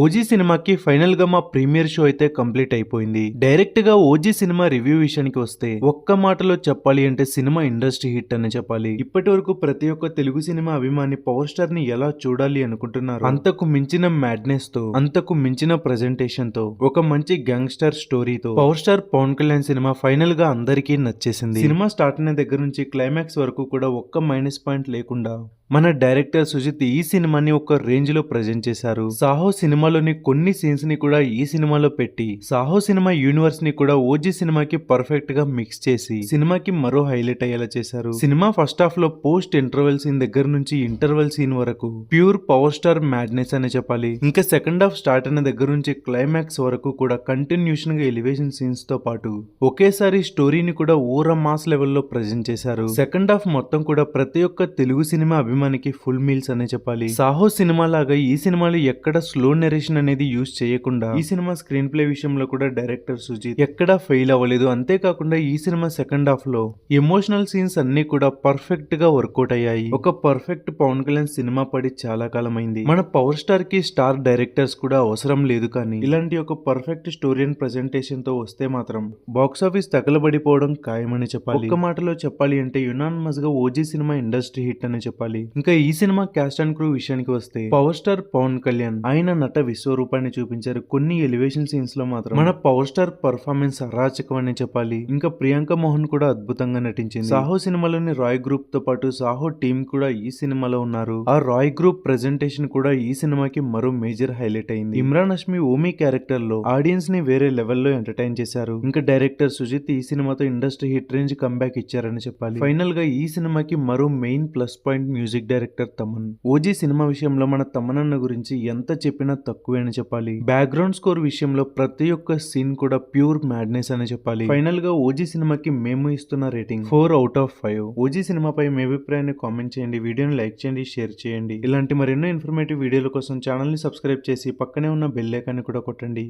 OG సినిమాకి ఫైనల్గా మా ప్రీమియర్ షో అయితే కంప్లీట్ అయిపోయింది. డైరెక్ట్గా ఓజీ సినిమా రివ్యూ విషయానికి వస్తే ఒక్క మాటలో చెప్పాలి అంటే సినిమా ఇండస్ట్రీ హిట్ అని చెప్పాలి. ఇప్పటి వరకు ప్రతి ఒక్క తెలుగు సినిమా అభిమాని పవర్ స్టార్ని ఎలా చూడాలి అనుకుంటున్నారు అంతకు మించిన మ్యాడ్నెస్తో అంతకు మించిన ప్రెజెంటేషన్తో ఒక మంచి gangster స్టోరీతో power star Pawan Kalyan cinema ఫైనల్గా అందరికీ నచ్చేసింది. సినిమా స్టార్ట్ అయిన దగ్గర నుంచి క్లైమాక్స్ వరకు కూడా ఒక్క మైనస్ పాయింట్ లేకుండా మన డైరెక్టర్ సుజిత్ ఈ సినిమాని ఒక రేంజ్లో ప్రజెంట్ చేశారు. సాహో సినిమాలోని కొన్ని సీన్స్ని కూడా ఈ సినిమాలో పెట్టి సాహో సినిమా యూనివర్స్ని కూడా ఓజీ సినిమాకి పర్ఫెక్ట్గా మిక్స్ చేసి సినిమాకి మరో హైలైట్ అయ్యేలా చేశారు. సినిమా ఫస్ట్ హాఫ్లో పోస్ట్ ఇంటర్వెల్ సీన్ దగ్గర నుంచి ఇంటర్వెల్ సీన్ వరకు ప్యూర్ పవర్ స్టార్ మ్యాడ్నెస్ అని చెప్పాలి. ఇంకా సెకండ్ హాఫ్ స్టార్ట్ అయిన దగ్గర నుంచి క్లైమాక్స్ వరకు కూడా కంటిన్యూషన్గా ఎలివేషన్ సీన్స్తో పాటు ఒకేసారి స్టోరీని కూడా ఊర మాస్ లెవెల్లో ప్రజెంట్ చేశారు. సెకండ్ హాఫ్ మొత్తం కూడా ప్రతి ఒక్క తెలుగు సినిమా అభిమానికి ఫుల్ మీల్స్ అనే చెప్పాలి. సాహో సినిమా లాగా ఈ సినిమాలో ఎక్కడ స్లో నెరేషన్ అనేది యూజ్ చేయకుండా ఈ సినిమా స్క్రీన్ ప్లే విషయంలో కూడా డైరెక్టర్ సుజిత్ ఎక్కడా ఫెయిల్ అవ్వలేదు. అంతేకాకుండా ఈ సినిమా సెకండ్ హాఫ్లో ఎమోషనల్ సీన్స్ అన్ని కూడా పర్ఫెక్ట్గా వర్కౌట్ అయ్యాయి. ఒక పర్ఫెక్ట్ పవన్ కళ్యాణ్ సినిమా పడి చాలా కాలమైంది. మన పవర్ స్టార్కి స్టార్ డైరెక్టర్స్ కూడా అవసరం లేదు కానీ ఇలాంటి ఒక పర్ఫెక్ట్ స్టోరీ అండ్ ప్రెజెంటేషన్తో వస్తే మాత్రం బాక్స్ ఆఫీస్ తగలబడిపోవడం ఖాయమని చెప్పాలి. ఒక్క మాటలో చెప్పాలి అంటే యునానిమస్గా ఓజీ సినిమా ఇండస్ట్రీ హిట్ అని చెప్పాలి. ఇంకా ఈ సినిమా క్యాస్ట్ అండ్ క్రూ విషయానికి వస్తే పవర్ స్టార్ పవన్ కళ్యాణ్ ఆయన నట విశ్వరూపాన్ని చూపించారు కొన్ని ఎలివేషన్ సీన్స్లో మాత్రం. మన పవర్ స్టార్ పర్ఫార్మెన్స్ అరాచకం అని చెప్పాలి. ఇంకా ప్రియాంక మోహన్ కూడా అద్భుతంగా నటించింది. సాహో సినిమాలోని రాయ్ గ్రూప్తో పాటు సాహో టీమ్ కూడా ఈ సినిమాలో ఉన్నారు. ఆ రాయ్ గ్రూప్ ప్రెజెంటేషన్ కూడా ఈ సినిమాకి మరో మేజర్ హైలైట్ అయింది. ఇమ్రాన్ హష్మి ఓమి క్యారెక్టర్లో ఆడియన్స్ని వేరే లెవెల్లో ఎంటర్టైన్ చేశారు. ఇంకా డైరెక్టర్ సుజిత్ ఈ సినిమాతో ఇండస్ట్రీ హిట్ రేంజ్ కంబ్యాక్ ఇచ్చారని చెప్పాలి. ఫైనల్గా ఈ సినిమాకి మరో main plus point music director Thaman. OG cinema విషయంలో మన తమనన్న గురించి ఎంత చెప్పినా తక్కువే అని చెప్పాలి. బ్యాక్గ్రౌండ్ స్కోర్ విషయంలో ప్రతి ఒక్క సీన్ కూడా ప్యూర్ మ్యాడ్నెస్ అని చెప్పాలి. ఫైనల్గా ఓజీ సినిమాకి మేము ఇస్తున్న rating four out of five. OG సినిమాపై మీ అభిప్రాయాన్ని కామెంట్ చేయండి వీడియోని లైక్ చేయండి షేర్ చేయండి. ఇలాంటి మరెన్నో ఇన్ఫర్మేటివ్ వీడియోల కోసం ఛానల్ని సబ్స్క్రైబ్ చేసి పక్కనే ఉన్న బెల్ ఐకాన్ని కూడా కొట్టండి.